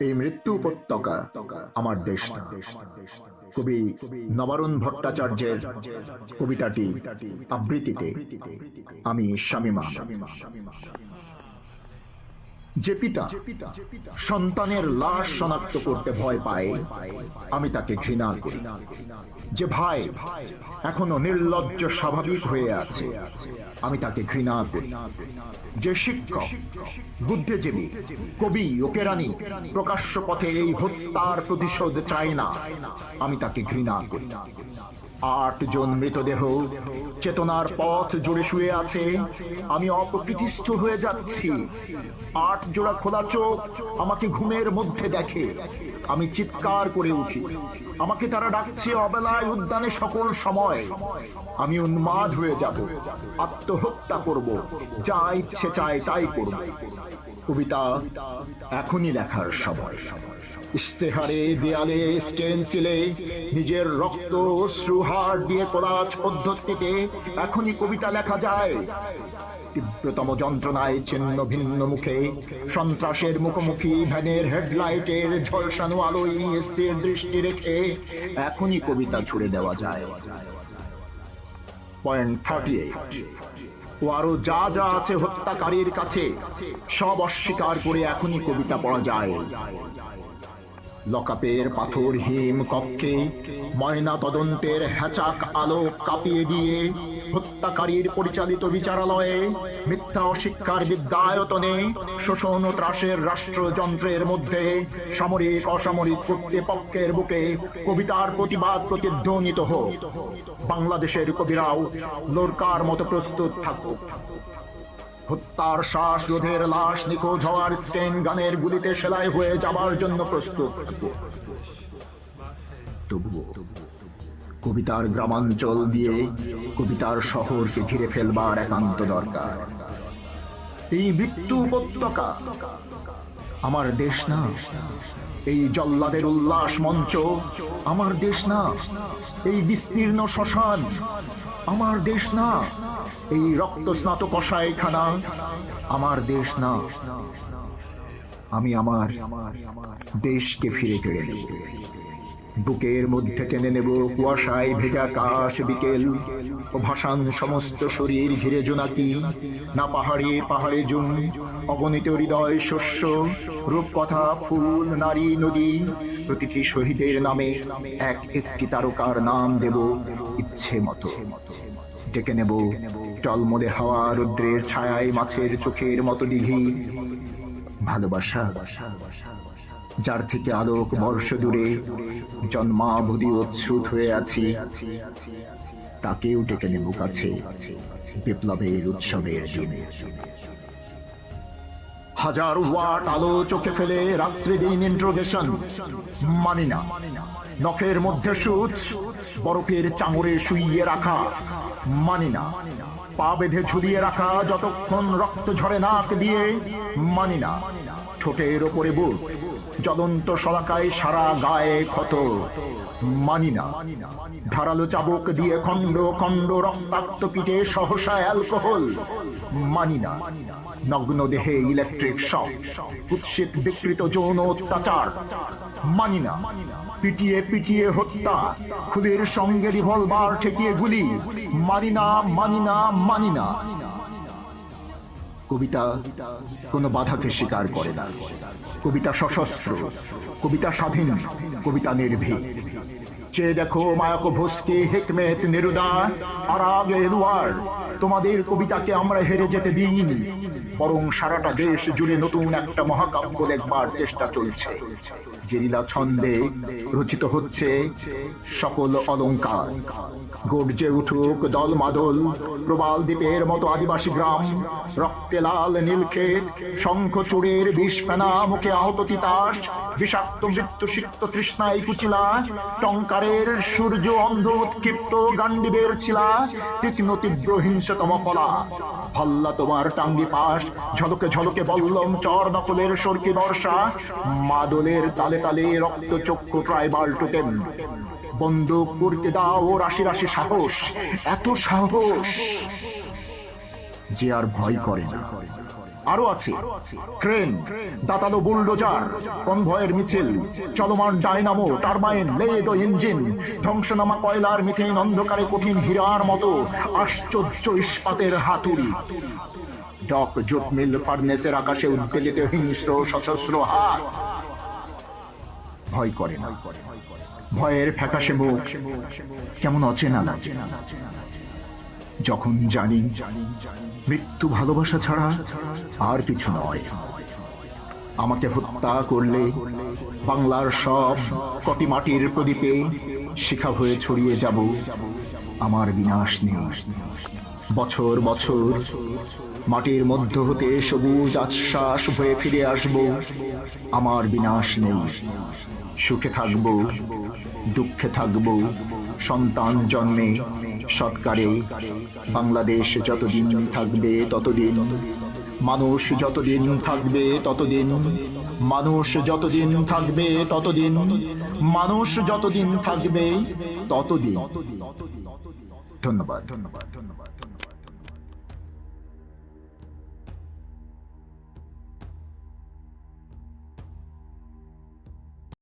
এই মৃত্যু উপত্যকা আমার দেশ কবি নবারুণ ভট্টাচার্যের কবিতাটি আবৃত্তিতে আমি শামিমা। যে পিতা সন্তানের লাশ শনাক্ত করতে ভয় পায়, আমি তাকে ঘৃণা করি। যে ভাই এখনও নির্লজ্জ, স্বাভাবিক হয়ে আছে, আমি তাকে ঘৃণা করি। যে শিক্ষক, বুদ্ধিজীবী, কবি ও কেরানি প্রকাশ্য পথে এই হত্যার প্রতিশোধ চায় না, আমি তাকে ঘৃণা করি। আট জন মৃতদেহ চেতনার পথ জুড়ে শুয়ে আছে, আমি অপ্রকৃতিস্থ হয়ে যাচ্ছি। আট জোড়া খোলা চোখ আমাকে ঘুমের মধ্যে দেখে। আমি চিৎকার করে উঠি। আমাকে তারা ডাকছে অবেলায় উদ্যানে সকল সময়। আমি উন্মাদ হয়ে যাব, আত্মহত্যা করব, যা ইচ্ছে চায় তাই করব। কবিতা এখনই লেখার সময়। ইস্তেহারে, দেয়ালে, স্টেনসিলে নিজের রক্ত দিয়ে কোলাজ পদ্ধতিতে এখনই কবিতা লেখা যায়। তীব্রতম যন্ত্রণায় ছিন্ন ভিন্ন মুখে, সন্ত্রাসের মুখোমুখি, ভ্যানের হেডলাইটের ঝলসানো আলোয় স্থির দৃষ্টি রেখে এখনই কবিতা ছুড়ে দেওয়া যায়। পয়েন্ট থার্টি ও আরও যা যা আছে হত্যাকারীর কাছে, সব অস্বীকার করে এখনই কবিতা পড়া যায়। লকাপের পাথর হিম কক্ষে ময়না তদন্তের হ্যাচাক আলো কাঁপিয়ে দিয়ে হত্যাকারীর পরিচালিত বিচারালয়ে মিথ্যা অশিক্ষার বিদ্যায়তনে শোষণ ও ত্রাসের রাষ্ট্রযন্ত্রের মধ্যে সামরিক অসামরিক কর্তৃপক্ষের বুকে কবিতার প্রতিবাদ প্রতিধ্বনিত হোক। বাংলাদেশের কবিরাও লোরকার মতো প্রস্তুত থাকুক। হত্যার শ্বাস রোধের লাশ নিখোঁজ হওয়ার স্টেন গানের গুলিতে সেলাই হয়ে যাবার জন্য প্রস্তুত। তবুও কবিতার গ্রামাঞ্চল দিয়ে কবিতার শহরকে ঘিরে ফেলবার একান্ত দরকার। এই মৃত্যু উপত্যকা আমার দেশ না। এই জল্লাদের উল্লাস মঞ্চ, আমার দেশ না। এই বিস্তীর্ণ শ্মশান, আমার দেশ না। এই রক্ত স্নাত কষাইখানা আমার দেশ না। আমি আমার দেশকে ফিরে কেড়ে নেব। বুকের মধ্যে টেনে নেব, কুয়াশায় ভেজা কাশ বিকেল। ও ভাসান সমস্ত শরীর ঘিরে জোনাকি, না পাহাড়ে পাহাড়ে জুম। অগণিত হৃদয় শস্য, রূপকথা, ফুল, নারী, নদী প্রতিটি শহীদের নামে এক একটি তারকার নাম দেব ইচ্ছে মতো। ডেকে নেব টলমলে হাওয়া রুদ্রের ছায়ায় মাছের চোখের মতো দিঘি। ভালোবাসা। যার থেকে আলোক বর্ষ দূরে জন্মাবধি উৎসুত হয়ে আছি, তাকেও ডেকে নেব কাছে বিপ্লবের উৎসবের দিন। হাজার ওয়াট আলো চোখে ফেলে রাত্রি দিন ইন্ট্রোগেশন মানি না। নখের মধ্যে সুচ, বরফের চাঙড়ে শুইয়ে রাখা মানি না। পা বেঁধে ঝুলিয়ে রাখা যতক্ষণ রক্ত ঝরে নাক দিয়ে মানি না। ঠোঁটের ওপরে বুক জ্বলন্ত শলাকায় সারা গায়ে ক্ষত। মানি না। ধারালো চাবুক দিয়ে খণ্ড খণ্ড রক্তাক্ত পিঠে সহসা অ্যালকোহল। মানি না। নগ্ন দেহে ইলেকট্রিক শক, কুৎসিত বিকৃত যৌন অত্যাচার। মানি না। পিটিয়ে পিটিয়ে হত্যা খুদের সঙ্গে রিভলভার ঠেকিয়ে গুলি। মানি না মানি না মানি না। কবিতা কোনো বাধাকে স্বীকার করে না। কবিতা সশস্ত্র, কবিতা স্বাধীন, কবিতা নির্ভীক। চেয়ে দেখো মায়াকো ভোসকে, হেকমেত, নেরুদা আর আগে এলুয়ার তোমাদের কবিতাকে আমরা হেরে যেতে দিইনি, বরং সারাটা দেশ জুড়ে নতুন একটা মহাকাব্য দেখবার চেষ্টা চলছে। গেরিলা ছন্দে রচিত হচ্ছে সকল অলঙ্কার। গর্জে উঠুক দল মাদল, প্রবাল দ্বীপের মতো আদিবাসী গ্রাম, রক্তে লাল নীলক্ষেত শঙ্খ চূড়ের বিষ ফেনা, মুখে আহত তিতাস, বিষাক্ত মৃত্যু সিক্ত তৃষ্ণায় কুচিলা, টঙ্কারের সূর্য অন্ধ উৎক্ষিপ্ত গান্ডিবের ছিলা, তীক্ষ্ণ তীব্র হিংসতম কলা। হল্লা তোমার টাঙ্গি পাশ, ঝলকে ঝলকে বল্লম চর নকলের সরকি বর্ষা, মাদলের তালে তালে রক্ত চক্ষু ট্রাইবাল টোটেম বন্দুক করতে দাও রাশি রাশি সাহস। এত সাহস যে আর ভয় করে না। আরও আছে ক্রেন দাতালো বুলডোজার কনভয়ের মিছিল, চলমান ডাইনামো টারবাইন লেদ ও ইঞ্জিন ধ্বংসনামা কয়লার মিথেন অন্ধকারে কঠিন হীরার মতো আশ্চর্য ইস্পাতের হাতুড়ি। ডক জুট মিল ফার্নেসের আকাশে উদ্বেলিত হিংস্র, সশস্ত্র হাত। ভয় করে না। ভয়ের ফ্যাকাশে মুখ কেমন অচেনা লাগে। যখন জানি মৃত্যু ভালোবাসা ছাড়া আর কিছু নয়। আমাকে হত্যা করলে বাংলার সব কটি মাটির প্রদীপে শিখা হয়ে ছড়িয়ে যাব। আমার বিনাশ নেই। বছর বছর মাটির মধ্য হতে সবুজ আশ্বাস হয়ে ফিরে আসব। আমার বিনাশ নেই। সুখে থাকব, দুঃখে থাকব, সন্তান জন্মে, সৎকারে। বাংলাদেশ যতদিন থাকবে ততদিন, মানুষ যতদিন থাকবে ততদিন, মানুষ যতদিন থাকবে ততদিন, মানুষ যতদিন থাকবে ততদিন। ধন্যবাদ ধন্যবাদ। ধন্যবাদ।